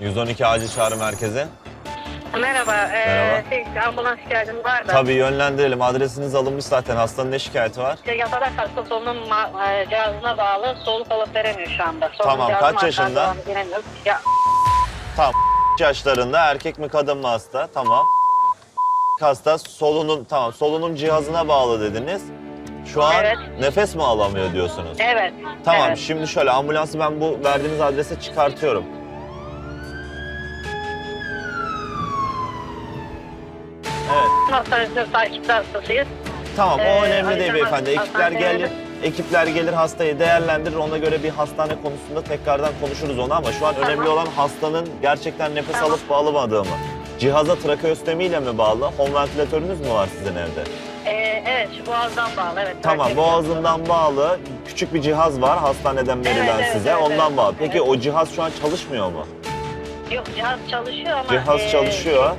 112 acil çağrı merkezi. Merhaba, ee, Merhaba. Şey, ambulans ihtiyacım var da. Tabii yönlendirelim. Adresiniz alınmış zaten. Hastanın ne şikayeti var? İşte yatalak hasta solunum ma- e, cihazına bağlı soluk alıp veremiyor şu anda. Solunum Tamam, kaç yaşında? devam edemiyor. Ya, Tamam. yaşlarında erkek mi kadın mı hasta? Tamam. Hasta solunum tamam solunum cihazına bağlı dediniz. Şu an Evet. nefes mi alamıyor diyorsunuz? evet. Tamam evet. şimdi şöyle ambulansı ben bu verdiğiniz adrese çıkartıyorum. Evet. Hastanesi takipte hastasıyız. Tamam o Ee, önemli değil beyefendi. Ekipler hastaneye- gelir. Ekipler gelir hastayı değerlendirir. Ona göre bir hastane konusunda tekrardan konuşuruz onu ama şu an Tamam. önemli olan hastanın gerçekten nefes Tamam. alıp bağlamadığı mı? Cihaza trakeostomiyle mi bağlı? Home ventilatörünüz mü var sizin evde? Ee, evet, şu boğazdan bağlı. Evet. Tamam boğazından bağlı küçük bir cihaz var hastaneden verilen evet, size evet, ondan evet. bağlı. Peki Evet. o cihaz şu an çalışmıyor mu? Yok, cihaz çalışıyor ama... Cihaz ee, çalışıyor.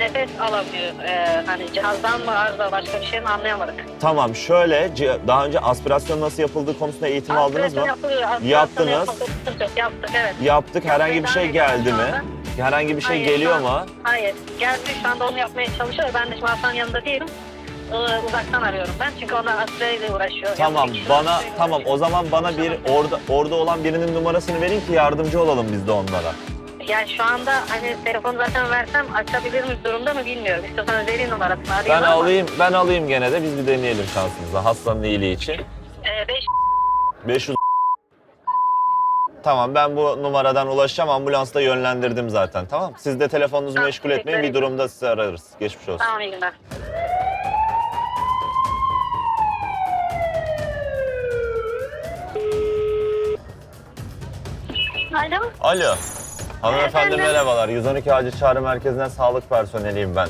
Nefes alamıyor. Ee, hani cihazdan mı arıza başka bir şey mi anlayamadık. Tamam şöyle daha önce aspirasyon nasıl yapıldığı konusunda eğitim aldınız mı? Aspirasyon yapılıyor, aspirasyon Yaptınız. yapıldı, sıkıntı yok, Yaptık, evet. Yaptık herhangi bir şey geldi mi? Herhangi bir şey Hayır, geliyor an- mu? Hayır. Geldi şu anda onu yapmaya çalışıyor. Ben de şimdi hastanın yanında değilim. Ee, uzaktan arıyorum ben. Çünkü onlar aspireyle uğraşıyor. Tamam bir kişi bana aspireyle tamam o uğraşıyor. zaman bana bir orada orada olan birinin numarasını verin ki yardımcı olalım biz de onlara. Yani şu anda hani telefonu zaten versem açabilir mi durumda mı bilmiyorum. İstiyorsanız vereyim numarasını arayayım Ben ama. alayım ben alayım gene de biz bir deneyelim şansımızı hastanın iyiliği için. Ee, beş 500 Tamam ben bu numaradan ulaşacağım ambulansta yönlendirdim zaten tamam. Siz de telefonunuzu Tamam, meşgul etmeyin bir durumda sizi ararız. Geçmiş olsun. Tamam iyi günler. Alo. Alo. Hanımefendi merhabalar. 112 acil çağrı merkezinden sağlık personeliyim ben.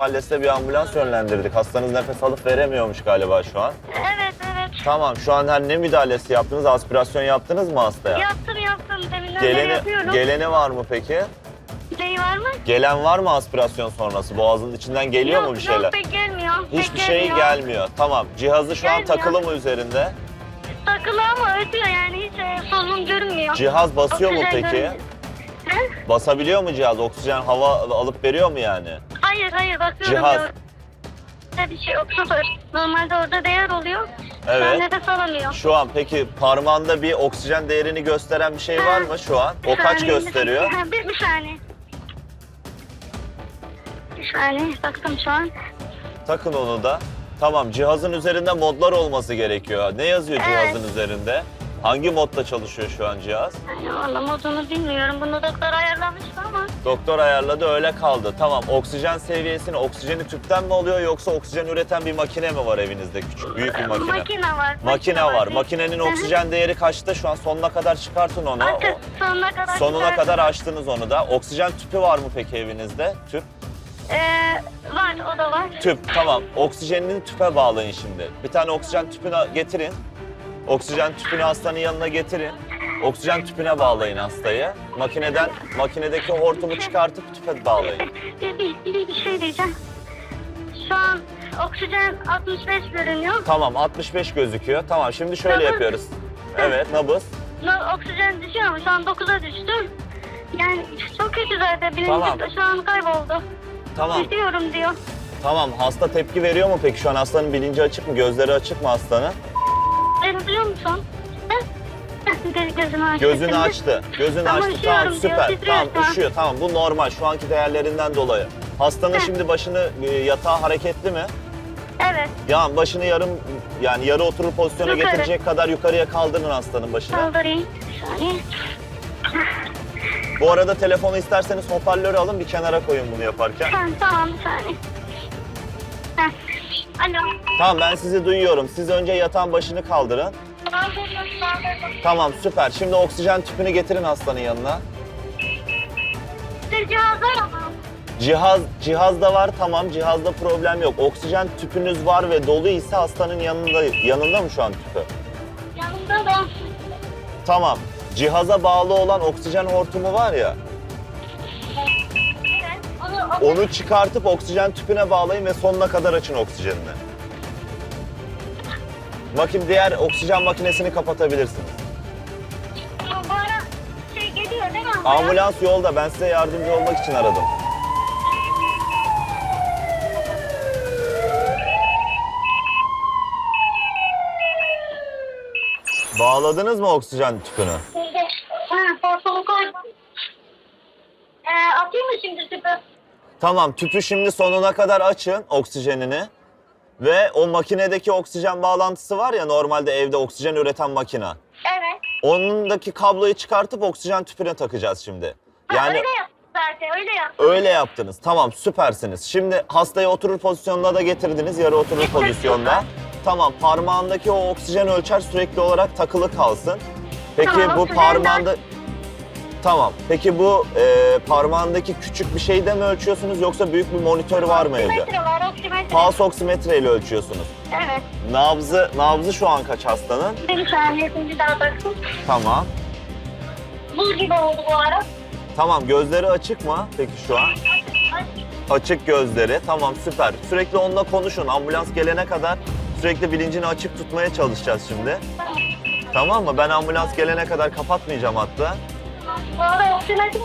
Mahallesine bir ambulans yönlendirdik. Hastanız nefes alıp veremiyormuş galiba şu an. Evet evet. Tamam şu an her ne müdahalesi yaptınız? Aspirasyon yaptınız mı hastaya? Yaptım yaptım. Deminden Geleni, yapıyorum. geleni var mı peki? Neyi var mı? Gelen var mı aspirasyon sonrası? Boğazın içinden geliyor yok, mu bir şeyler? Yok pek gelmiyor. pek Hiçbir şey gelmiyor. gelmiyor. Tamam. Cihazı şu an Gelmiyor. takılı mı üzerinde? Takılı ama ötüyor yani hiç e, solunum görünmüyor. Cihaz basıyor mu Oksijen peki? görünmüyor. He? Basabiliyor mu cihaz? Oksijen hava alıp veriyor mu yani? Hayır hayır bakıyorum. Cihaz. diyor. Bir şey yok sıfır. Normalde orada değer oluyor. Evet. Ben nefes alamıyor. Şu an peki parmağında bir oksijen değerini gösteren bir şey var mı şu an? O Bir kaç saniye, gösteriyor? Bir, bir, bir saniye. Bir saniye baktım şu an. Takın onu da. Tamam cihazın üzerinde modlar olması gerekiyor. Ne yazıyor Evet. cihazın üzerinde? Hangi modda çalışıyor şu an cihaz? Yani valla modunu bilmiyorum. Bunu doktor ayarlamıştı ama. Doktor ayarladı öyle kaldı. Tamam oksijen seviyesini oksijeni tüpten mi alıyor yoksa oksijen üreten bir makine mi var evinizde küçük büyük bir makine? Makine var. Makine var. Makinenin Hı hı. oksijen değeri kaçta şu an sonuna kadar çıkartın onu. O- Sonuna kadar. Sonuna çıkardım. kadar açtınız onu da. Oksijen tüpü var mı peki evinizde? Tüp. Ee, var o da var. Tüp tamam. Oksijenini tüpe bağlayın şimdi. Bir tane oksijen tüpünü getirin. Oksijen tüpünü hastanın yanına getirin. Oksijen tüpüne bağlayın hastayı. Makineden makinedeki hortumu çıkartıp tüpe bağlayın. Bir, bir, bir, bir şey diyeceğim. Şu an oksijen 65 görünüyor. Tamam 65 gözüküyor. Tamam şimdi şöyle Nabız. yapıyoruz. Evet nabız. No, oksijen düşüyor ama şu an 9'a düştü. Yani çok kötü zaten. Birinci Tamam. şu an kayboldu. Tamam. Düşüyorum diyor. Tamam hasta tepki veriyor mu peki şu an hastanın bilinci açık mı? Gözleri açık mı hastanın? Duyuyor musun? Gözünü açtı. Gözünü açtı. Gözünü Ama açtı. üşüyorum Tamam diyor, süper. titriyor Tamam şu an. üşüyor. Tamam bu normal şu anki değerlerinden dolayı. Hastanın Heh. şimdi başını e, yatağa hareketli mi? Evet. Ya başını yarım yani yarı oturur pozisyona Yukarı. getirecek kadar yukarıya kaldırın hastanın başını. Kaldırayım. Bir saniye. Bu arada telefonu isterseniz hoparlörü alın bir kenara koyun bunu yaparken. Tamam, tamam bir saniye. Heh. Alo. Tamam ben sizi duyuyorum. Siz önce yatağın başını kaldırın. Kaldırdım, kaldırdım. Tamam süper. Şimdi oksijen tüpünü getirin hastanın yanına. Bir cihazlar ama. Cihaz cihazda var tamam cihazda problem yok. Oksijen tüpünüz var ve dolu ise hastanın yanında yanında mı şu an tüpü? Yanımda da. Tamam. Cihaza bağlı olan oksijen hortumu var ya. Onu, çıkartıp oksijen tüpüne bağlayın ve sonuna kadar açın oksijenini. Makin diğer oksijen makinesini kapatabilirsiniz. bu geliyor değil mi? ambulans yolda. Ben size yardımcı olmak için aradım. Bağladınız mı oksijen tüpünü? Ha, portolu koydum. Ee, atayım mı şimdi tüpü? Tamam tüpü şimdi sonuna kadar açın oksijenini. Ve o makinedeki oksijen bağlantısı var ya normalde evde oksijen üreten makine. Evet. Onundaki kabloyu çıkartıp oksijen tüpüne takacağız şimdi. Ha, Yani öyle yaptım zaten, öyle yaptım. öyle yaptınız. Tamam süpersiniz. Şimdi hastayı oturur pozisyonuna da getirdiniz. Yarı oturur pozisyonda. Tamam parmağındaki o oksijen ölçer sürekli olarak takılı kalsın. Peki Tamam, bu oksijen parmağında... Tamam. Peki bu e, parmağındaki küçük bir şeyde mi ölçüyorsunuz yoksa büyük bir monitör var mı evde? Oksimetre var, oksimetre. Pulse oksimetre ile ölçüyorsunuz. Evet. Nabzı, nabzı şu an kaç hastanın? Bir saniye şimdi daha bakın. Tamam. Buz gibi oldu bu ara. Tamam gözleri açık mı peki şu an? Açık gözleri. Tamam süper. Sürekli onunla konuşun. Ambulans gelene kadar sürekli bilincini açık tutmaya çalışacağız şimdi. Tamam mı? Ben ambulans gelene kadar kapatmayacağım hatta. Oksimetre.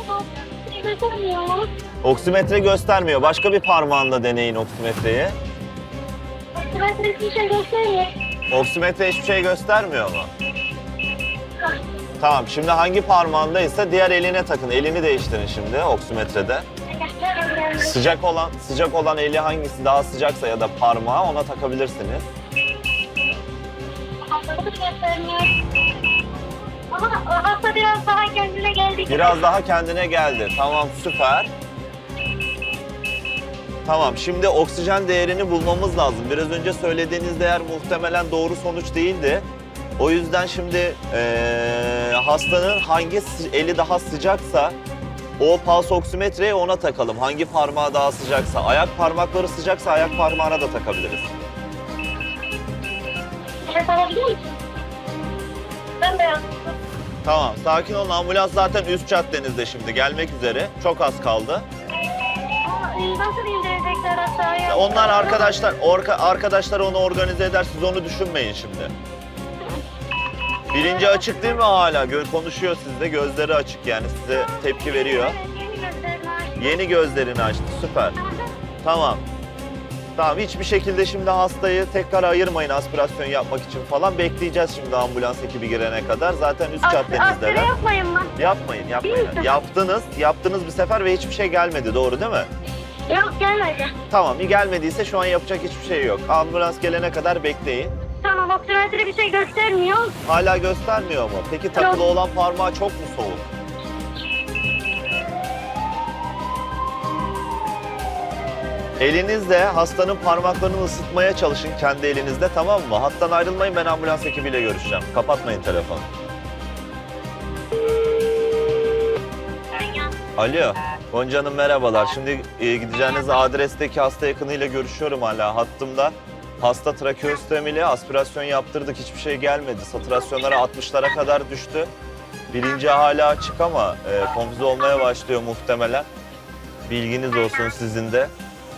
Göstermiyor. Oksimetre göstermiyor. Başka bir parmağında deneyin oksimetreyi. Oksimetre hiçbir şey göstermiyor. Oksimetre hiçbir şey göstermiyor mu? Tamam şimdi hangi parmağındaysa diğer eline takın. Elini değiştirin şimdi oksimetrede. Sıcak olan sıcak olan eli hangisi daha sıcaksa ya da parmağı ona takabilirsiniz. Ama hasta biraz daha kendine geldi. Biraz daha kendine geldi. Tamam süper. Tamam şimdi oksijen değerini bulmamız lazım. Biraz önce söylediğiniz değer muhtemelen doğru sonuç değildi. O yüzden şimdi eee, hastanın hangi sı- eli daha sıcaksa o pulse oksimetreyi ona takalım. Hangi parmağı daha sıcaksa. Ayak parmakları sıcaksa ayak parmağına da takabiliriz. Nefes alabiliyor musun? Ben de yaptım. Tamam sakin olun ambulans zaten üst caddenizde şimdi gelmek üzere. Çok az kaldı. Ama e, nasıl indirecekler aşağıya? Ya Onlar arkadaşlar, orka, arkadaşlar onu organize eder. Siz onu düşünmeyin şimdi. Bilinci açık değil mi hala? Gö- konuşuyor sizde. Gözleri açık yani size tepki veriyor. Evet, yeni gözlerini açtı. Yeni gözlerini açtı. Süper. Tamam. Tamam hiçbir şekilde şimdi hastayı tekrar ayırmayın aspirasyon yapmak için falan. Bekleyeceğiz şimdi ambulans ekibi girene kadar. Zaten üst Aspire caddenizdeler. yapmayın mı? Yapmayın, yapmayın. Değil mi? Yaptınız, yaptınız bir sefer ve hiçbir şey gelmedi. Doğru değil mi? Yok gelmedi. Tamam, gelmediyse şu an yapacak hiçbir şey yok. Ambulans gelene kadar bekleyin. Tamam oksimetre bir şey göstermiyor. Hala göstermiyor mu? Peki takılı olan parmağı çok mu soğuk? Elinizle hastanın parmaklarını ısıtmaya çalışın kendi elinizde tamam mı? Hattan ayrılmayın ben ambulans ekibiyle görüşeceğim. Kapatmayın telefonu. Alo. Gonca Hanım merhabalar. Şimdi e, gideceğiniz adresteki hasta yakınıyla görüşüyorum hala hattımda. Hasta trakeostomili aspirasyon yaptırdık. Hiçbir şey gelmedi. Saturasyonları 60'lara kadar düştü. Bilinci hala açık ama e, konfüze olmaya başlıyor muhtemelen. Bilginiz olsun sizin de.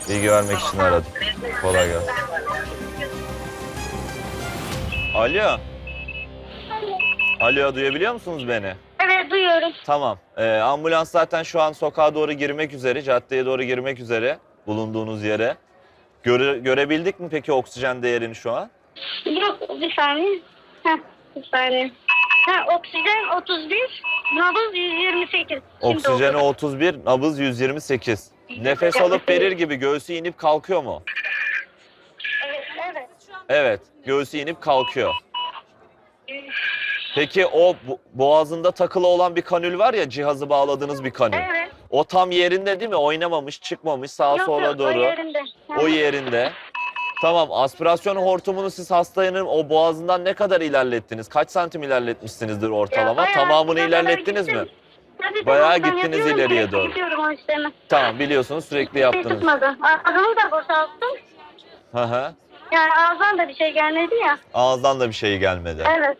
Bilgi vermek için aradım. Kolay gelsin. Alo. Alo duyabiliyor musunuz beni? Evet duyuyorum. Tamam. Ee, ambulans zaten şu an sokağa doğru girmek üzere, caddeye doğru girmek üzere bulunduğunuz yere. Göre, görebildik mi peki oksijen değerini şu an? Yok bir saniye. Heh, bir saniye. Ha, oksijen 31, nabız 128. Şimdi Oksijeni oldu. 31, nabız 128. Nefes alıp verir gibi göğsü inip kalkıyor mu? Evet, evet. Evet, göğsü inip kalkıyor. Peki o boğazında takılı olan bir kanül var ya cihazı bağladığınız bir kanül. Evet. O tam yerinde değil mi? Oynamamış, çıkmamış sağa Yok, sola yok, doğru. O yerinde. O yerinde. Tamam aspirasyon hortumunu siz hastanın o boğazından ne kadar ilerlettiniz? Kaç santim ilerletmişsinizdir ortalama? Ya Tamamını ilerlettiniz gittim. mi? Tabii, Bayağı ben gittiniz ileriye sürekli doğru. Gidiyorum o işlemi. Tamam biliyorsunuz sürekli Bir yaptınız. tutmadı. Ağzımı da boşalttım. Hı hı. Yani ağızdan da bir şey gelmedi ya. Ağızdan da bir şey gelmedi. Evet.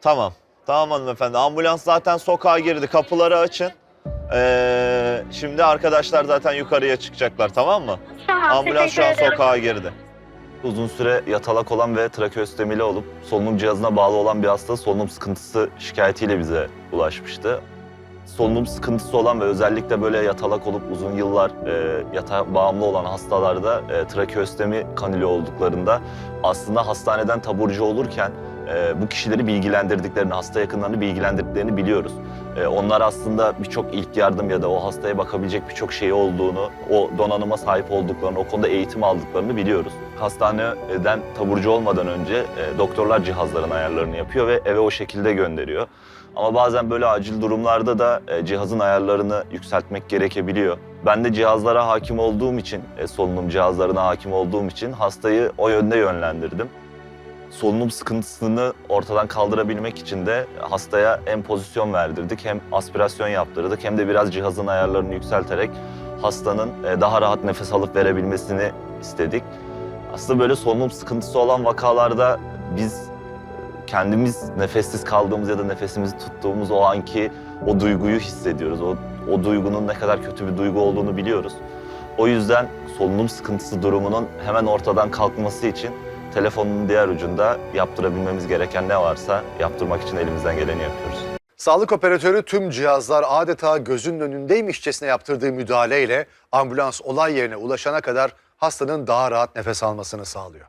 Tamam. Tamam hanımefendi. Ambulans zaten sokağa girdi. Kapıları açın. Ee, şimdi arkadaşlar zaten yukarıya çıkacaklar tamam mı? Tamam. Ambulans şu teşekkür an ederim. sokağa girdi. Uzun süre yatalak olan ve trakeostomili olup solunum cihazına bağlı olan bir hasta solunum sıkıntısı şikayetiyle bize ulaşmıştı. Solunum sıkıntısı olan ve özellikle böyle yatalak olup uzun yıllar e, yatağa bağımlı olan hastalarda e, trakeostomi kanülü olduklarında aslında hastaneden taburcu olurken e, bu kişileri bilgilendirdiklerini, hasta yakınlarını bilgilendirdiklerini biliyoruz. E, onlar aslında birçok ilk yardım ya da o hastaya bakabilecek birçok şey olduğunu, o donanıma sahip olduklarını, o konuda eğitim aldıklarını biliyoruz. Hastaneden taburcu olmadan önce e, doktorlar cihazların ayarlarını yapıyor ve eve o şekilde gönderiyor. Ama bazen böyle acil durumlarda da e, cihazın ayarlarını yükseltmek gerekebiliyor. Ben de cihazlara hakim olduğum için, e, solunum cihazlarına hakim olduğum için hastayı o yönde yönlendirdim. Solunum sıkıntısını ortadan kaldırabilmek için de hastaya hem pozisyon verdirdik, hem aspirasyon yaptırdık, hem de biraz cihazın ayarlarını yükselterek hastanın e, daha rahat nefes alıp verebilmesini istedik. Aslında böyle solunum sıkıntısı olan vakalarda biz kendimiz nefessiz kaldığımız ya da nefesimizi tuttuğumuz o anki o duyguyu hissediyoruz. O, o duygunun ne kadar kötü bir duygu olduğunu biliyoruz. O yüzden solunum sıkıntısı durumunun hemen ortadan kalkması için telefonun diğer ucunda yaptırabilmemiz gereken ne varsa yaptırmak için elimizden geleni yapıyoruz. Sağlık operatörü tüm cihazlar adeta gözünün önündeymişçesine yaptırdığı müdahaleyle ambulans olay yerine ulaşana kadar hastanın daha rahat nefes almasını sağlıyor.